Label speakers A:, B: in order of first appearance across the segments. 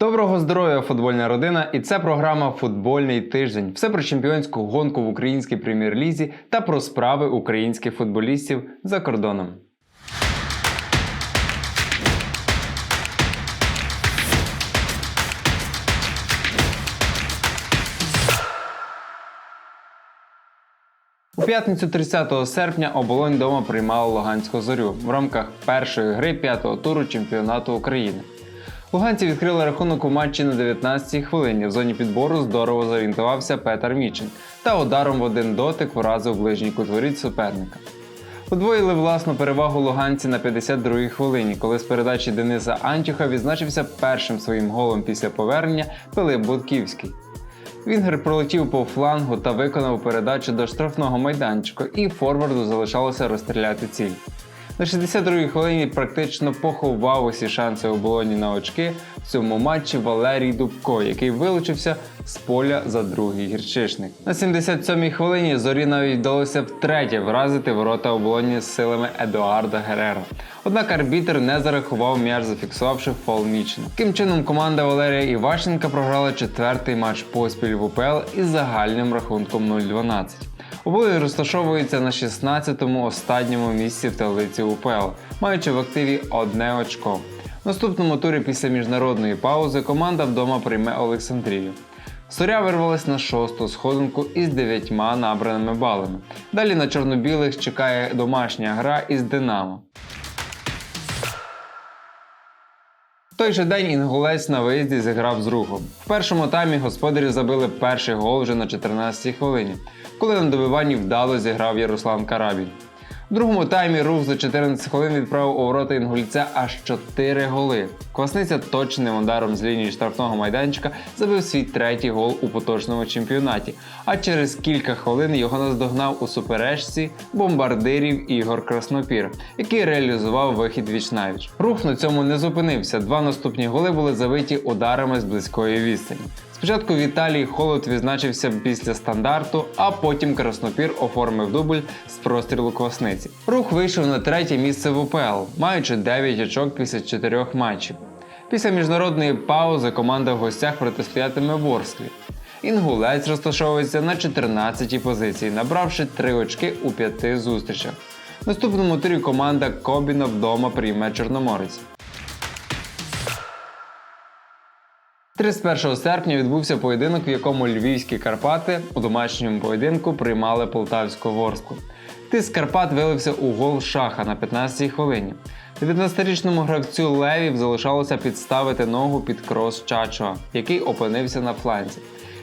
A: Доброго здоров'я, футбольна родина! І це програма Футбольний тиждень. Все про чемпіонську гонку в українській прем'єр-лізі та про справи українських футболістів за кордоном. У п'ятницю 30 серпня оболонь дома приймала Луганську зорю в рамках першої гри п'ятого туру чемпіонату України. Луганці відкрили рахунок у матчі на 19-й хвилині. В зоні підбору здорово зорієнтувався Петер Мічин та ударом в один дотик вразив ближній кут воріт суперника. Подвоїли власну перевагу луганці на 52-й хвилині, коли з передачі Дениса Антюха відзначився першим своїм голом після повернення Пилип Будківський. Вінгер пролетів по флангу та виконав передачу до штрафного майданчика, і форварду залишалося розстріляти ціль. На 62-й хвилині практично поховав усі шанси оболоні на очки в цьому матчі Валерій Дубко, який вилучився з поля за другий гірчишник. На 77-й хвилині зорі навіть вдалося втретє вразити ворота оболоні з силами Едуарда Герера. Однак арбітр не зарахував м'яч, зафіксувавши фол Мічина. Таким чином команда Валерія Іващенка програла четвертий матч поспіль в УПЛ із загальним рахунком 0-12. Обоє розташовуються на 16-му останньому місці в таблиці УПЛ, маючи в активі одне очко. В наступному турі після міжнародної паузи команда вдома прийме Олександрію. Зоря вирвалась на шосту сходинку із дев'ятьма набраними балами. Далі на чорно-білих чекає домашня гра із Динамо. В той же день інгулець на виїзді зіграв з рухом. В першому таймі господарі забили перший гол вже на 14-й хвилині, коли на добиванні вдало зіграв Ярослав Карабін. В другому таймі рух за 14 хвилин відправив у ворота інгульця аж 4 голи. Квасниця точним ударом з лінії штрафного майданчика забив свій третій гол у поточному чемпіонаті, а через кілька хвилин його наздогнав у суперечці бомбардирів Ігор Краснопір, який реалізував вихід віч-навіч. Рух на цьому не зупинився. Два наступні голи були забиті ударами з близької відстані. Спочатку Віталій Холод відзначився після стандарту, а потім Краснопір оформив дубль з прострілу квасниці. Рух вийшов на третє місце в УПЛ, маючи 9 очок після 4 матчів. Після міжнародної паузи команда в гостях протистоятиме Ворсклі. Інгулець розташовується на 14-й позиції, набравши 3 очки у 5 зустрічах. В наступному турі команда Кобіна вдома прийме Чорноморець. 31 серпня відбувся поєдинок, в якому львівські Карпати у домашньому поєдинку приймали полтавську ворсклу. Тиск Карпат вилився у гол шаха на 15-й хвилині. 19-річному гравцю Левів залишалося підставити ногу під крос Чачоа, який опинився на фланзі.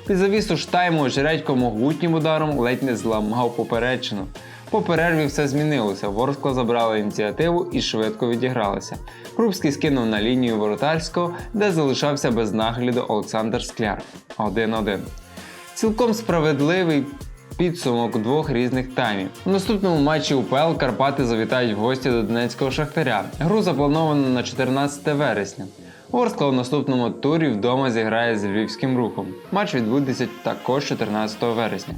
A: Під завісу ж тайму Жередько могутнім ударом ледь не зламав поперечину. По перерві все змінилося. Ворскла забрала ініціативу і швидко відігралася. Крупський скинув на лінію воротарського, де залишався без нагляду Олександр Скляр 1-1. Цілком справедливий підсумок двох різних таймів. У наступному матчі УПЛ Карпати завітають в гості до Донецького Шахтаря. Гру заплановано на 14 вересня. Ворскла у наступному турі вдома зіграє з львівським рухом. Матч відбудеться також 14 вересня.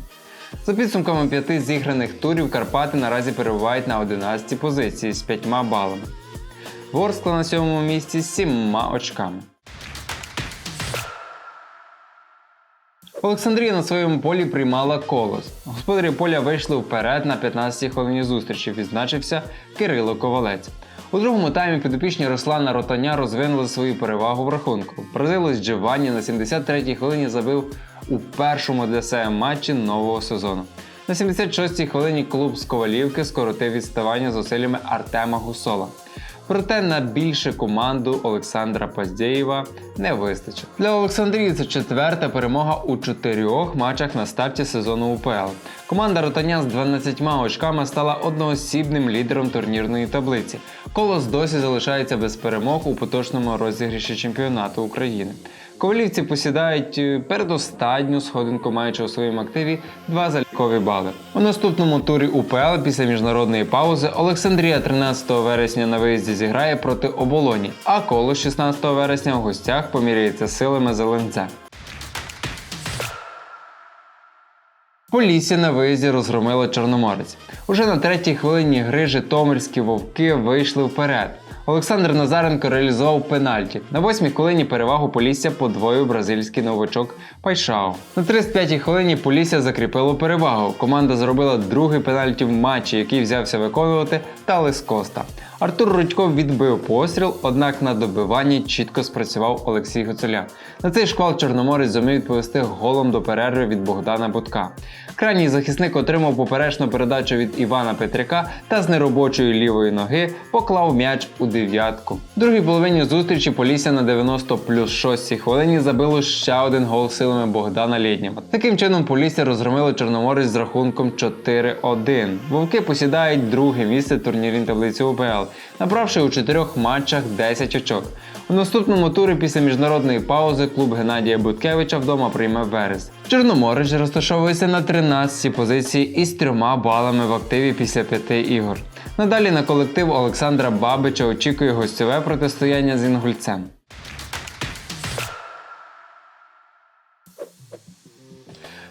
A: За підсумками п'яти зіграних турів Карпати наразі перебувають на 11 позиції з 5 балами. Ворскла на сьомому місці з 7 очками. Олександрія на своєму полі приймала колос. Господарі поля вийшли вперед на 15-й хвилині зустрічі. Відзначився Кирило Ковалець. У другому таймі підопічні Руслана Ротаня розвинули свою перевагу в рахунку. Бразилець Джованні на 73-й хвилині забив у першому для себе матчі нового сезону. На 76-й хвилині клуб з Ковалівки скоротив відставання зусиллями Артема Гусола. Проте на більше команду Олександра Паздєєва не вистачило. Для Олександрії це четверта перемога у чотирьох матчах на старті сезону УПЛ. Команда Ротаня з 12 очками стала одноосібним лідером турнірної таблиці. Колос досі залишається без перемог у поточному розігріші чемпіонату України. Ковалівці посідають е, передостанню сходинку, маючи у своєму активі два залікові бали. У наступному турі УПЛ після міжнародної паузи Олександрія 13 вересня на виїзді зіграє проти оболоні, а коло 16 вересня в гостях поміряється силами Зеленця. Полісся на виїзді розгромила Чорноморець. Уже на третій хвилині гри Житомирські вовки вийшли вперед. Олександр Назаренко реалізував пенальті. На восьмій хвилині перевагу Полісся подвоїв бразильський новачок Пайшао. На 35-й хвилині Полісся закріпило перевагу. Команда зробила другий пенальті в матчі, який взявся виконувати Талес Коста. Артур Рудько відбив постріл, однак на добиванні чітко спрацював Олексій Гуцуля. На цей шквал Чорноморець зумів відповісти голом до перерви від Богдана Будка. Крайній захисник отримав поперечну передачу від Івана Петряка та з неробочої лівої ноги поклав м'яч у дев'ятку. В другій половині зустрічі Полісся на 90 плюс 6 хвилині забило ще один гол силами Богдана Лєднєва. Таким чином Полісся розгромило Чорноморець з рахунком 4-1. Вовки посідають друге місце турнірній таблиці УПЛ, набравши у чотирьох матчах 10 очок. У наступному турі після міжнародної паузи клуб Геннадія Буткевича вдома прийме Верес. Чорноморець розташовується на 13-й позиції із трьома балами в активі після п'яти ігор. Надалі на колектив Олександра Бабича очікує гостьове протистояння з інгульцем.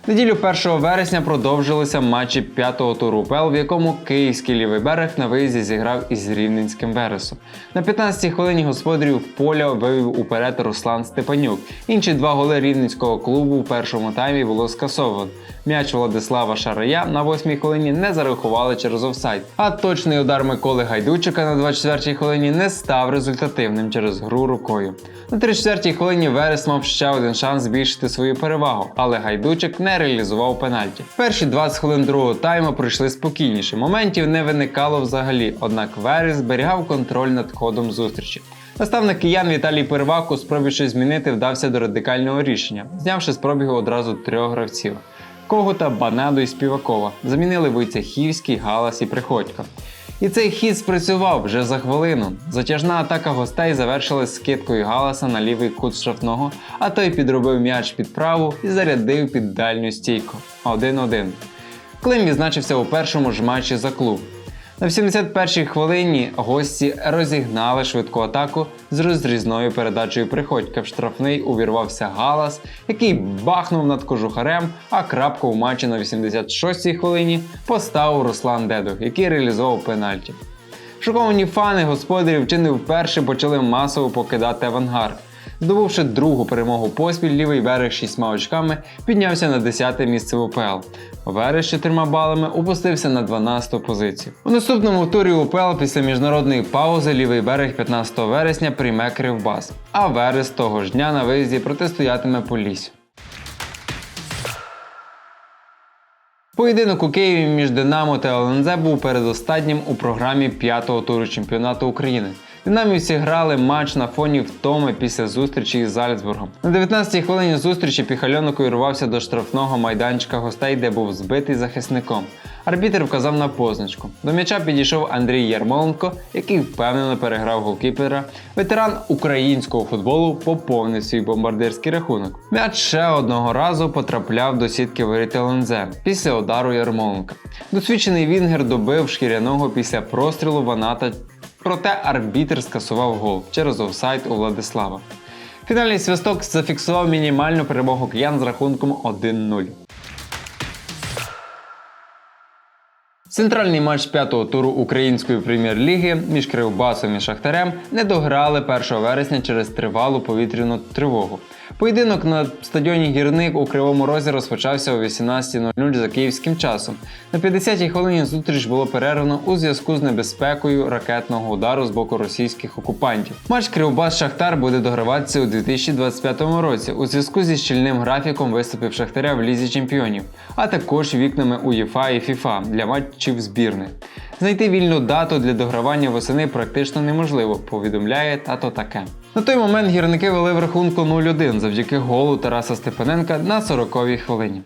A: Неділю 1 вересня продовжилися матчі п'ятого туру УПЛ, в якому київський лівий берег на виїзді зіграв із рівненським Вересом. На 15-й хвилині господарів поля вивів уперед Руслан Степанюк. Інші два голи рівненського клубу в першому таймі було скасовано. М'яч Владислава Шарая на 8-й хвилині не зарахували через офсайд. А точний удар Миколи Гайдучика на 24-й хвилині не став результативним через гру рукою. На 34-й хвилині Верес мав ще один шанс збільшити свою перевагу, але Гайдучик не реалізував пенальті. Перші 20 хвилин другого тайму пройшли спокійніше. Моментів не виникало взагалі, однак Верес зберігав контроль над ходом зустрічі. Наставник киян Віталій Первак у спробі щось змінити вдався до радикального рішення, знявши з пробігу одразу трьох гравців. Когута, Банаду і Співакова. Замінили Войцехівський, Галас і Приходько. І цей хід спрацював вже за хвилину. Затяжна атака гостей завершилась скидкою Галаса на лівий кут штрафного, а той підробив м'яч під праву і зарядив під дальню стійку. 1-1. Клим відзначився у першому ж матчі за клуб. На 71-й хвилині гості розігнали швидку атаку з розрізною передачею приходька. В штрафний увірвався Галас, який бахнув над кожухарем, а крапку в матчі на 86-й хвилині поставив Руслан Дедух, який реалізував пенальті. Шоковані фани господарів чи не вперше почали масово покидати авангард. Здобувши другу перемогу поспіль, лівий берег шістьма очками піднявся на 10-те місце в УПЛ. Верес з чотирма балами опустився на 12-ту позицію. У наступному турі УПЛ після міжнародної паузи лівий берег 15 вересня прийме Кривбас, а Верес того ж дня на виїзді протистоятиме Полісю. Поєдинок у Києві між Динамо та ЛНЗ був передостатнім у програмі п'ятого туру чемпіонату України. Динамівці грали матч на фоні втоми після зустрічі із Зальцбургом. На 19-й хвилині зустрічі Піхальонок увірвався до штрафного майданчика гостей, де був збитий захисником. Арбітер вказав на позначку. До м'яча підійшов Андрій Ярмоленко, який впевнено переграв голкіпера. Ветеран українського футболу поповнив свій бомбардирський рахунок. М'яч ще одного разу потрапляв до сітки воріт ЛНЗ після удару Ярмоленка. Досвідчений Вінгер добив шкіряного після прострілу Ваната Проте арбітр скасував гол через офсайд у Владислава. Фінальний свисток зафіксував мінімальну перемогу киян з рахунком 1-0. Центральний матч п'ятого туру української прем'єр-ліги між Кривбасом і Шахтарем не дограли 1 вересня через тривалу повітряну тривогу. Поєдинок на стадіоні Гірник у Кривому Розі розпочався о 18.00 за київським часом. На 50-й хвилині зустріч було перервано у зв'язку з небезпекою ракетного удару з боку російських окупантів. Матч Кривбас Шахтар буде дограватися у 2025 році у зв'язку зі щільним графіком виступів Шахтаря в лізі чемпіонів, а також вікнами УЄФА і ФІФА для матчів збірних. Знайти вільну дату для догравання восени практично неможливо, повідомляє тато таке. На той момент гірники вели в рахунку 0-1 завдяки голу Тараса Степаненка на 40-й хвилині.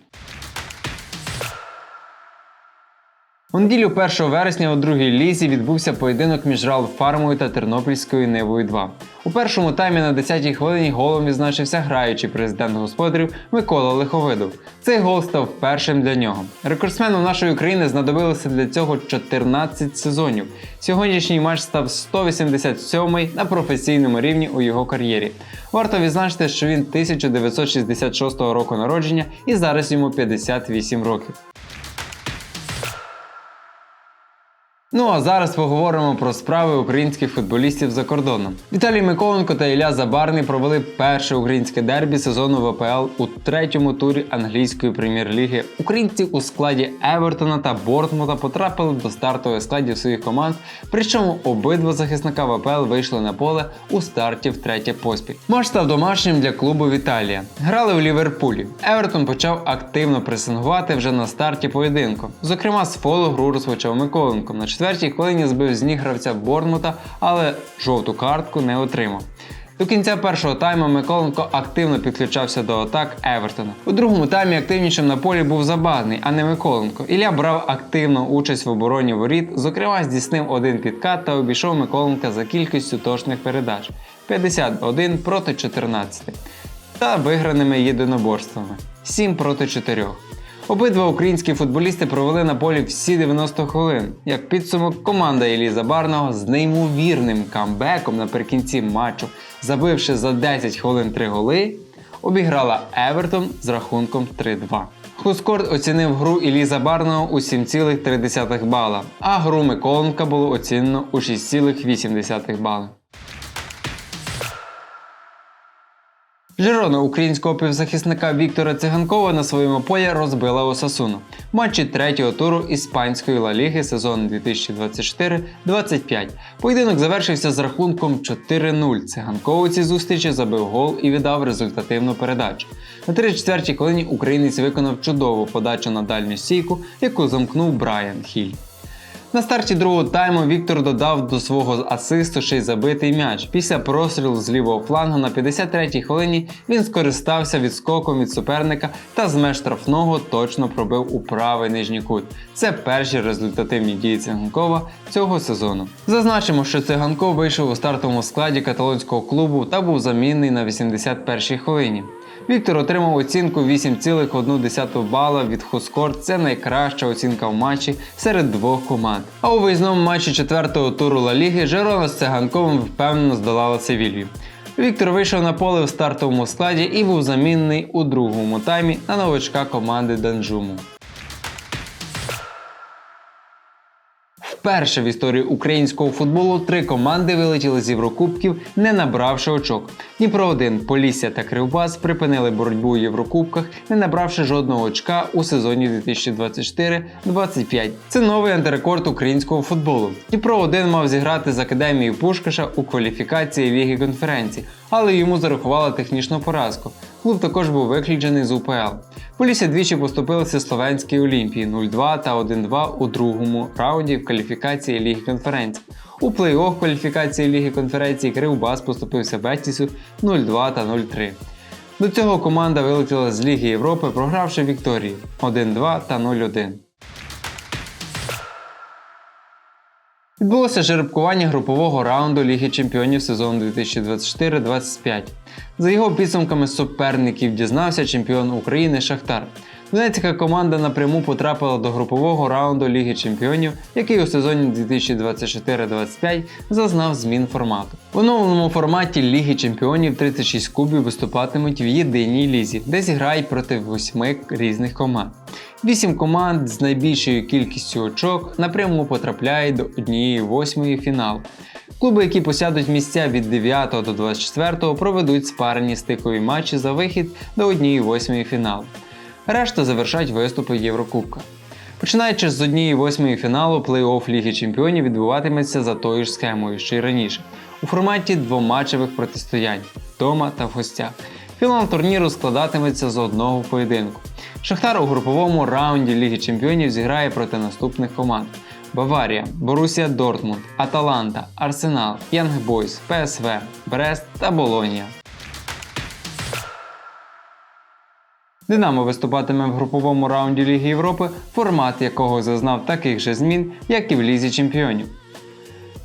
A: У неділю 1 вересня у другій лізі відбувся поєдинок між Рал Фармою та Тернопільською Невою 2. У першому таймі на 10-й хвилині голом відзначився граючий президент господарів Микола Лиховидов. Цей гол став першим для нього. Рекордсмену нашої країни знадобилося для цього 14 сезонів. Сьогоднішній матч став 187-й на професійному рівні у його кар'єрі. Варто відзначити, що він 1966 року народження і зараз йому 58 років. Ну а зараз поговоримо про справи українських футболістів за кордоном. Віталій Миколенко та Ілля Забарний провели перше українське дербі сезону ВПЛ у третьому турі англійської прем'єр-ліги. Українці у складі Евертона та Бортмута потрапили до стартових складів своїх команд, причому обидва захисника ВПЛ вийшли на поле у старті втретє поспіль. Матч став домашнім для клубу Віталія. Грали у Ліверпулі. Евертон почав активно пресингувати вже на старті поєдинку. Зокрема, з фолу гру розпочав Миколенко. Четвертій хвилині збив з ніг гравця Бормута, але жовту картку не отримав. До кінця першого тайму Миколенко активно підключався до атак Евертона. У другому таймі активнішим на полі був Забарний, а не Миколенко. Ілля брав активну участь в обороні воріт, зокрема здійснив один підкат та обійшов Миколенка за кількістю точних передач 51 проти 14 та виграними єдиноборствами 7 проти 4. Обидва українські футболісти провели на полі всі 90 хвилин. Як підсумок, команда Іллі Забарного з неймовірним камбеком наприкінці матчу, забивши за 10 хвилин 3 голи, обіграла Евертон з рахунком 3-2. Хускорт оцінив гру Іллі Забарного у 7,3 бала, а гру Миколенка було оцінено у 6,8 бали. Жирона українського півзахисника Віктора Циганкова на своєму полі розбила Осасуну. В матчі третього туру іспанської Ла Ліги сезону 2024-25. Поєдинок завершився з рахунком 4-0. Циганков у цій зустрічі забив гол і віддав результативну передачу. На 34-й хвилині українець виконав чудову подачу на дальню стійку, яку замкнув Брайан Хіль. На старті другого тайму Віктор додав до свого асисту ще й забитий м'яч. Після прострілу з лівого флангу на 53-й хвилині він скористався відскоком від суперника та з меж штрафного точно пробив у правий нижній кут. Це перші результативні дії циганкова цього сезону. Зазначимо, що циганков вийшов у стартовому складі каталонського клубу та був замінний на 81-й хвилині. Віктор отримав оцінку 8,1 бала від Хускор. Це найкраща оцінка в матчі серед двох команд. А у виїзному матчі четвертого туру Ла Ліги Жерона з Циганковим впевнено здолала Севілью. Віктор вийшов на поле в стартовому складі і був замінний у другому таймі на новачка команди Данжуму. Вперше в історії українського футболу три команди вилетіли з Єврокубків, не набравши очок. Дніпро 1 Полісся та Кривбас припинили боротьбу у Єврокубках, не набравши жодного очка у сезоні 2024-25. Це новий антирекорд українського футболу. Дніпро 1 мав зіграти з академією Пушкаша у кваліфікації Ліги конференцій, але йому зарахували технічну поразку. Клуб також був виключений з УПЛ. Полісся двічі поступилися Словенській Олімпії 0-2 та 1-2 у другому раунді в кваліфікації Ліги конференцій. У плей-офф кваліфікації Ліги конференції Кривбас поступився Бетісу 0-2 та 0-3. До цього команда вилетіла з Ліги Європи, програвши Вікторії 1-2 та 0-1. Відбулося жеребкування групового раунду Ліги Чемпіонів сезону 2024-25. За його підсумками суперників дізнався чемпіон України Шахтар. Донецька команда напряму потрапила до групового раунду Ліги Чемпіонів, який у сезоні 2024-25 зазнав змін формату. В оновленому форматі Ліги Чемпіонів 36 клубів виступатимуть в єдиній лізі, де зіграють проти восьми різних команд. Вісім команд з найбільшою кількістю очок напряму потрапляють до однієї восьмої фіналу. Клуби, які посядуть місця від 9 до 24, проведуть спарені стикові матчі за вихід до однієї восьмої фіналу. Решта завершать виступи Єврокубка. Починаючи з однієї восьмої фіналу, плей-офф Ліги Чемпіонів відбуватиметься за тою ж схемою, що й раніше, у форматі двоматчевих протистоянь вдома та в гостях. Фінал турніру складатиметься з одного поєдинку. Шахтар у груповому раунді Ліги Чемпіонів зіграє проти наступних команд: Баварія, Борусія Дортмунд, Аталанта, Арсенал, Янгбойс, ПСВ, Брест та Болонія. Динамо виступатиме в груповому раунді Ліги Європи, формат якого зазнав таких же змін, як і в Лізі Чемпіонів.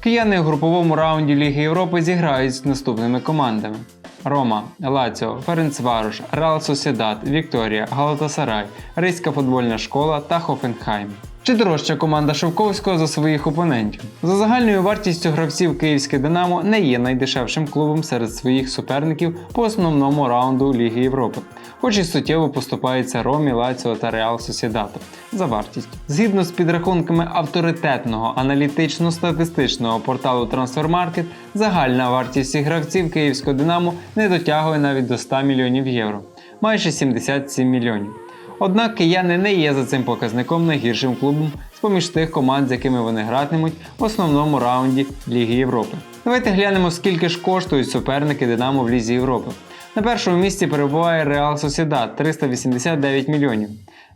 A: Кияни у груповому раунді Ліги Європи зіграють з наступними командами: Рома, Лаціо, Ференцварош, Реал Сосєдат, Вікторія, Галатасарай, Ризька футбольна школа та Хофенхайм. Чи дорожча команда Шовковського за своїх опонентів? За загальною вартістю гравців Київське Динамо не є найдешевшим клубом серед своїх суперників по основному раунду Ліги Європи. хоч і суттєво поступається Ромі, Лаціо та Реал Сосідато за вартістю. Згідно з підрахунками авторитетного аналітично-статистичного порталу Transfermarkt, загальна вартість гравців київського Динамо не дотягує навіть до 100 мільйонів євро, майже 77 мільйонів. Однак кияни не є за цим показником найгіршим клубом з-поміж тих команд, з якими вони гратимуть в основному раунді Ліги Європи. Давайте глянемо, скільки ж коштують суперники Динамо в Лізі Європи. На першому місці перебуває Реал Сосідат 389 мільйонів.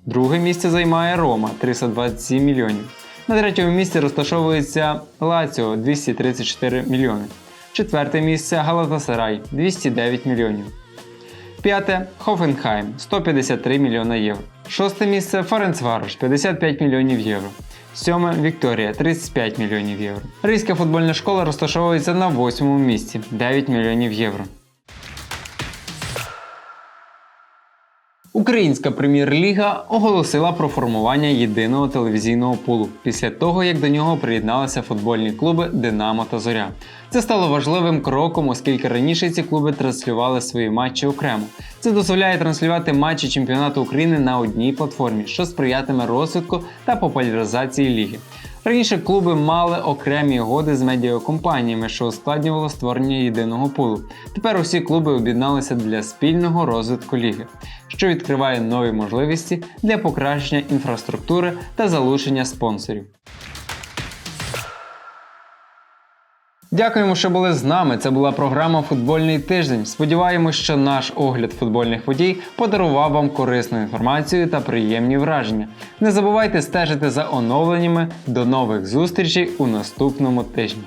A: Друге місце займає Рома 327 мільйонів. На третьому місці розташовується Лаціо 234 мільйони. Четверте місце Галатасарай 209 мільйонів. П'яте Хофенхайм 153 мільйона євро. Шосте місце Фаренцварош 55 мільйонів євро. Сьоме Вікторія 35 мільйонів євро. Ризька футбольна школа розташовується на восьмому місці 9 мільйонів євро. Українська прем'єр-ліга оголосила про формування єдиного телевізійного пулу після того, як до нього приєдналися футбольні клуби Динамо та Зоря. Це стало важливим кроком, оскільки раніше ці клуби транслювали свої матчі окремо. Це дозволяє транслювати матчі чемпіонату України на одній платформі, що сприятиме розвитку та популяризації ліги. Раніше клуби мали окремі угоди з медіакомпаніями, що ускладнювало створення єдиного пулу. Тепер усі клуби об'єдналися для спільного розвитку ліги, що відкриває нові можливості для покращення інфраструктури та залучення спонсорів. Дякуємо, що були з нами. Це була програма Футбольний тиждень. Сподіваємось, що наш огляд футбольних подій подарував вам корисну інформацію та приємні враження. Не забувайте стежити за оновленнями. До нових зустрічей у наступному тижні.